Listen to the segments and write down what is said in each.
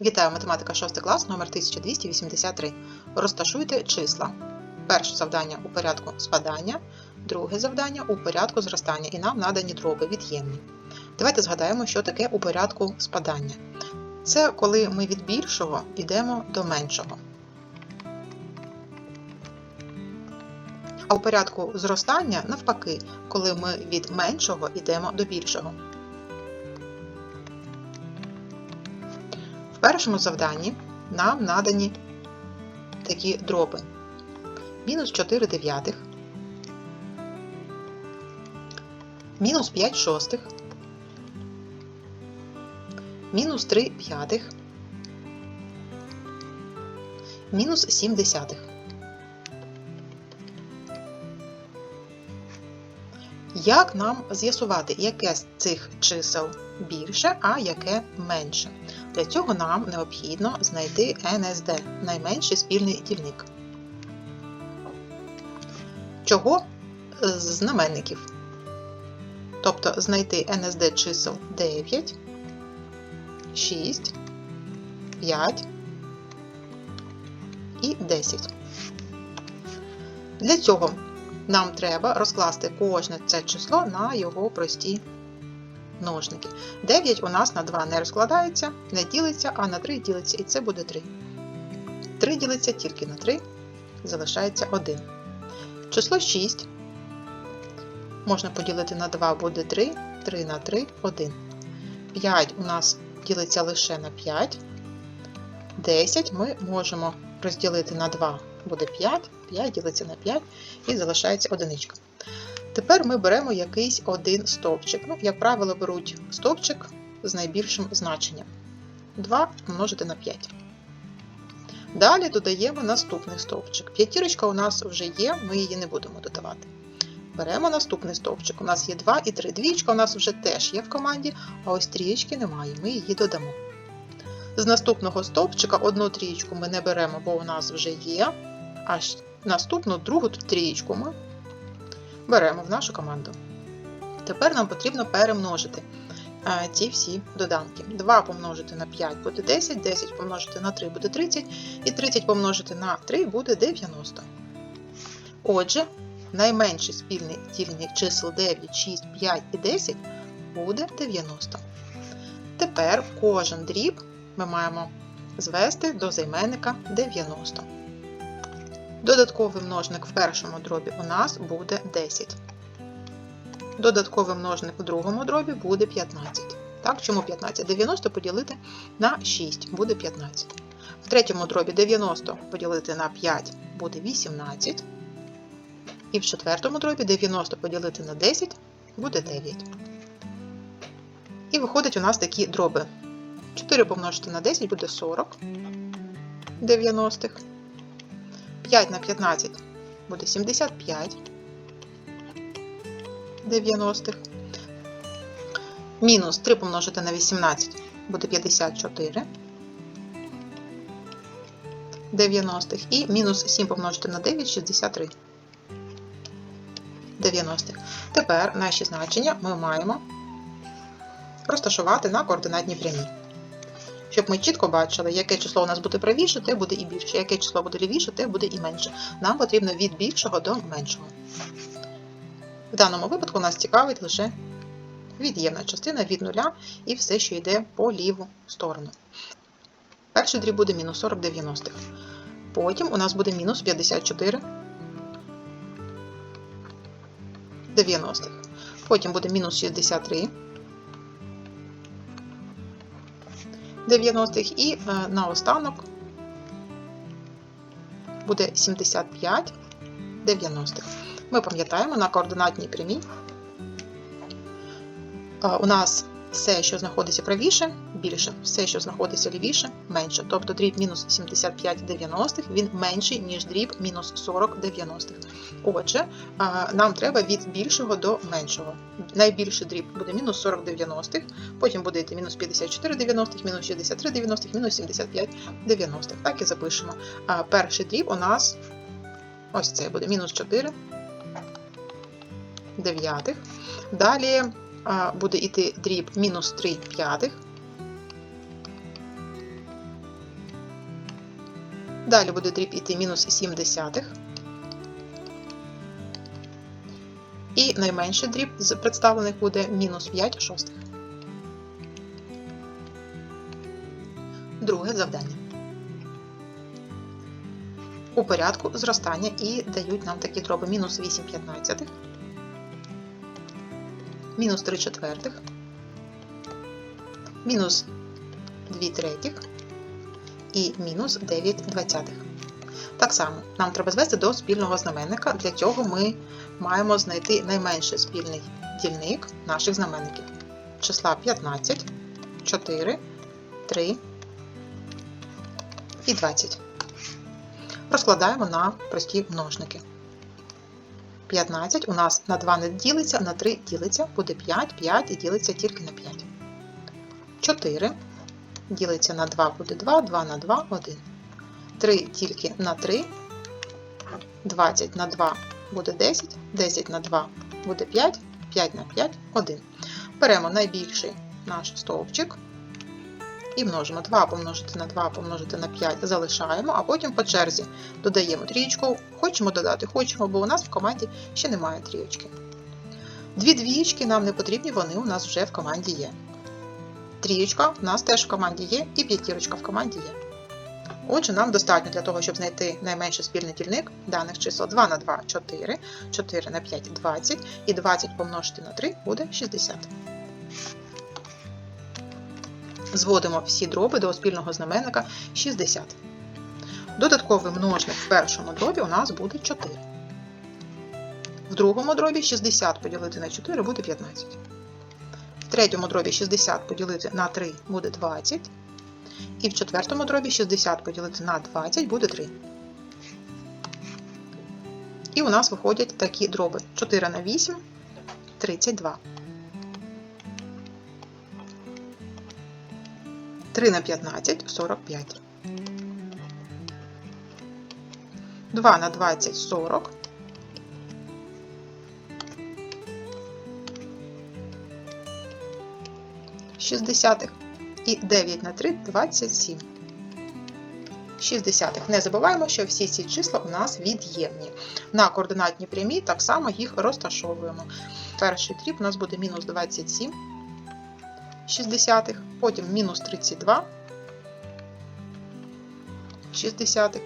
Вітаю, математика 6 клас, номер 1283. Розташуйте числа. Перше завдання у порядку спадання, друге завдання у порядку зростання, і нам надані дроби від'ємні. Давайте згадаємо, що таке у порядку спадання. Це коли ми від більшого йдемо до меншого. А у порядку зростання навпаки, коли ми від меншого йдемо до більшого. Першому завданні нам надані такі дроби. Мінус 4 дев'ятих, мінус 5 шостих, мінус 3 п'ятих, мінус 7 десятих. Як нам з'ясувати, яке з цих чисел більше, а яке менше? Для цього нам необхідно знайти НСД найменший спільний дільник. Чого з знаменників? Тобто знайти НСД чисел 9, 6, 5 і 10. Для цього нам треба розкласти кожне це число на його прості множники. 9 у нас на 2 не розкладається, не ділиться, а на 3 ділиться, і це буде 3. 3 ділиться тільки на 3, залишається 1. Число 6 можна поділити на 2, буде 3, 3 на 3 1. 5 у нас ділиться лише на 5. 10 ми можемо розділити на 2, буде 5, 5 ділиться на 5 і залишається одиничка. Тепер ми беремо якийсь один стовпчик. Ну, як правило, беруть стовпчик з найбільшим значенням. 2 помножити на 5. Далі додаємо наступний стовпчик. П'ятірочка у нас вже є, ми її не будемо додавати. Беремо наступний стовпчик. У нас є 2 і 3. Двічка у нас вже теж є в команді, а ось трієчки немає, ми її додамо. З наступного стовпчика одну трієчку ми не беремо, бо у нас вже є. А наступну другу трієчку ми беремо в нашу команду. Тепер нам потрібно перемножити е, ці всі доданки. 2 помножити на 5 буде 10, 10 помножити на 3 буде 30, і 30 помножити на 3 буде 90. Отже, найменший спільний дільник чисел 9, 6, 5 і 10 буде 90. Тепер кожен дріб ми маємо звести до займенника 90. Додатковий множник в першому дробі у нас буде 10. Додатковий множник в другому дробі буде 15. Так, чому 15? 90 поділити на 6 буде 15. В третьому дробі 90 поділити на 5 буде 18. І в четвертому дробі 90 поділити на 10 буде 9. І виходить у нас такі дроби. 4 помножити на 10 буде 40 90. 5 на 15 буде 75 90. Мінус 3 помножити на 18 буде 54 90. І мінус 7 помножити на 9 63 90. Тепер наші значення ми маємо розташувати на координатній прямій. Щоб ми чітко бачили, яке число у нас буде правіше, те буде і більше, яке число буде лівіше, те буде і менше. Нам потрібно від більшого до меншого. В даному випадку нас цікавить лише від'ємна частина від нуля і все, що йде по ліву сторону. Перший дріб буде мінус 40 90. Потім у нас буде мінус 54 90. Потім буде мінус 63 90-х і е, наостанок буде 75 90-х. Ми пам'ятаємо на координатній прямій. Е, у нас все, що знаходиться правіше, більше, все, що знаходиться лівіше, менше. Тобто дріб мінус 75 90-х, він менший, ніж дріб мінус 40 90-х. Отже, нам треба від більшого до меншого. Найбільший дріб буде мінус 40 90-х, потім буде йти мінус 54 90-х, мінус 63 90-х, мінус 75 90-х. Так і запишемо. Перший дріб у нас ось це буде мінус 4 дев'ятих. Далі буде йти дріб мінус 3 п'ятих. Далі буде дріб іти мінус 7 десятих. І найменший дріб з представлених буде мінус 5 шостих. Друге завдання. У порядку зростання і дають нам такі дроби мінус 8 п'ятнадцятих, мінус 3 четвертих, мінус 2 третіх і мінус 9 двадцятих. Так само, нам треба звести до спільного знаменника. Для цього ми маємо знайти найменший спільний дільник наших знаменників. Числа 15, 4, 3 і 20. Розкладаємо на прості множники. 15 у нас на 2 не ділиться, на 3 ділиться, буде 5, 5 і ділиться тільки на 5. 4 ділиться на 2 буде 2, 2 на 2 1. 3 тільки на 3, 20 на 2 буде 10, 10 на 2 буде 5, 5 на 5 1. Беремо найбільший наш стовпчик і множимо 2 помножити на 2 помножити на 5 залишаємо, а потім по черзі додаємо трієчку. Хочемо додати, хочемо, бо у нас в команді ще немає трієчки. Дві двієчки нам не потрібні, вони у нас вже в команді є. Трієчка у нас теж в команді є, і п'ятірочка в команді є. Отже, нам достатньо для того, щоб знайти найменший спільний дільник даних чисел 2 на 2 4, 4 на 5 20 і 20 помножити на 3 буде 60. Зводимо всі дроби до спільного знаменника 60. Додатковий множник в першому дробі у нас буде 4. В другому дробі 60 поділити на 4 буде 15. В третьому дробі 60 поділити на 3 буде 20. І в четвертому дробі 60 поділити на 20 буде 3. І у нас виходять такі дроби 4 на 8 32. 3 на 15 45. 2 на 20 40. Шістдесятих. І 9 на 3 27. 60. Не забуваємо, що всі ці числа у нас від'ємні. На координатній прямій так само їх розташовуємо. Перший дріб у нас буде мінус 27 60, потім мінус 32 60,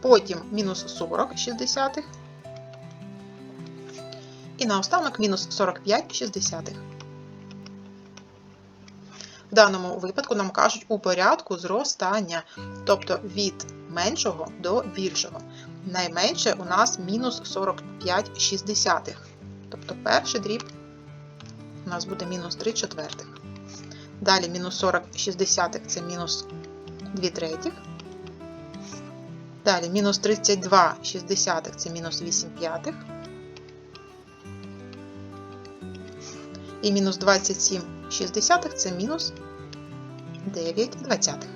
потім мінус 40 60 і наостанок мінус 45 60. В даному випадку нам кажуть у порядку зростання, тобто від меншого до більшого. Найменше у нас мінус 45 шістдесятих. Тобто перший дріб у нас буде мінус 3 четвертих. Далі мінус 40 шістдесятих це мінус 2 третіх. Далі мінус 32 шістдесятих це мінус 8 п'ятих. І мінус 27 60 це мінус 9 двадцятих.